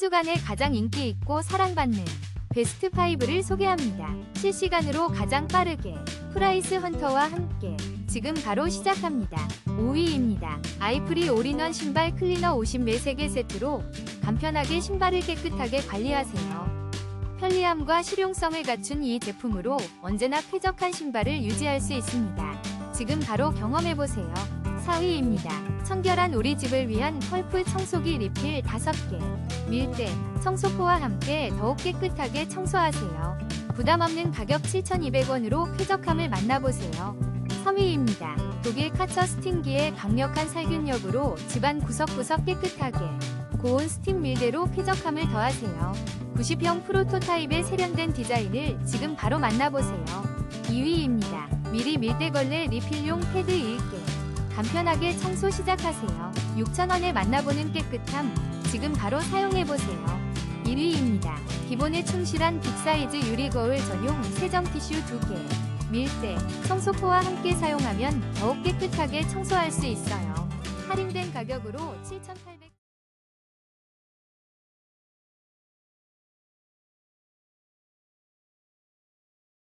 주간에 가장 인기 있고 사랑받는 베스트 5를 소개합니다. 실시간으로 가장 빠르게 프라이스 헌터와 함께 지금 바로 시작합니다. 5위입니다. 아이프리 올인원 신발 클리너 54개 세트로 간편하게 신발을 깨끗하게 관리하세요. 편리함과 실용성을 갖춘 이 제품으로 언제나 쾌적한 신발을 유지할 수 있습니다. 지금 바로 경험해보세요. 4위입니다. 청결한 우리 집을 위한 펄프 청소기 리필 5개. 밀대, 청소포와 함께 더욱 깨끗하게 청소하세요. 부담 없는 가격 7,200원으로 쾌적함을 만나보세요. 3위입니다. 독일 카처 스팀기의 강력한 살균력으로 집안 구석구석 깨끗하게 고온 스팀 밀대로 쾌적함을 더하세요. 90형 프로토타입의 세련된 디자인을 지금 바로 만나보세요. 2위입니다. 미리 밀대걸레 리필용 패드 1개. 간편하게 청소 시작하세요. 6,000원에 만나보는 깨끗함, 지금 바로 사용해보세요. 1위입니다. 기본에 충실한 빅사이즈 유리 거울 전용 세정 티슈 2개. 밀대, 청소포와 함께 사용하면 더욱 깨끗하게 청소할 수 있어요. 할인된 가격으로 7,800원.